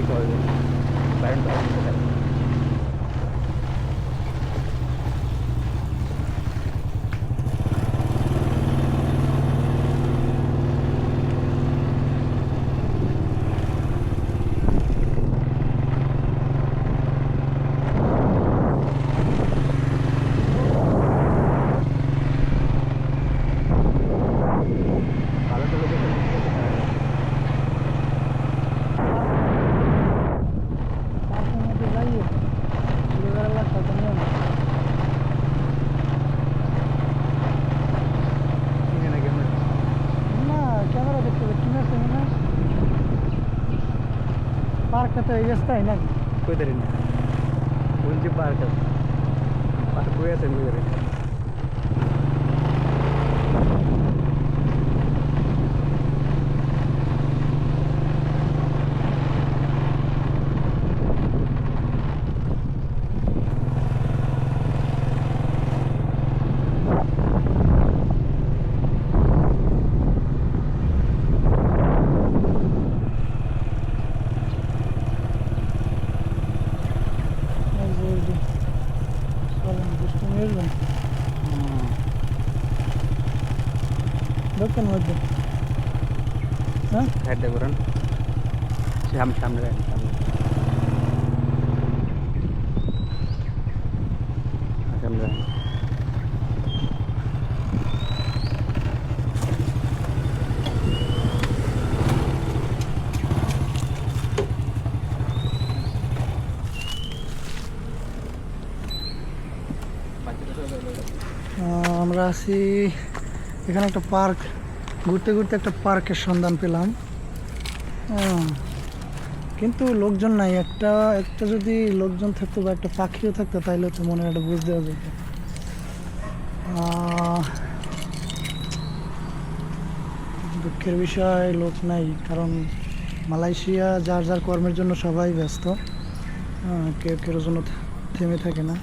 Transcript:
Right வருது current camera ಬೇಕಿಲ್ಲ ಕಿನ್ನರ್ಸ್ ಏನ ಪಾರ್ಕ್ ಅಂತ ಎಷ್ಟ ಇಲ್ಲ ಕುಯ್ದರಿ ಕುಂಚಿ ಪಾರ್ಕ್ ಪಾರ್ಕ್ ಕುಯ್ಯತ್ತೆ ಕುಯ್ದರಿ istemiyoruz da. Bakın orada. Ha? Nerede buranın? Şam şamlı verin şamlı. Şamlı verin. আমরা আছি, এখানে একটা পার্ক, ঘুরতে ঘুরতে একটা পার্কের সন্ধান পেলাম। কিন্তু লোকজন নাই, একটা একটা যদি লোকজন থাকতো বা একটা পাখিও থাকতো তাহলে তো মনে একটা বুঝ দেওয়া যেত। দুঃখের বিষয়, লোক নাই, কারণ মালয়েশিয়া যার যার কর্মের জন্য সবাই ব্যস্ত। কেউ কেউ জন্য থেমে থাকে না।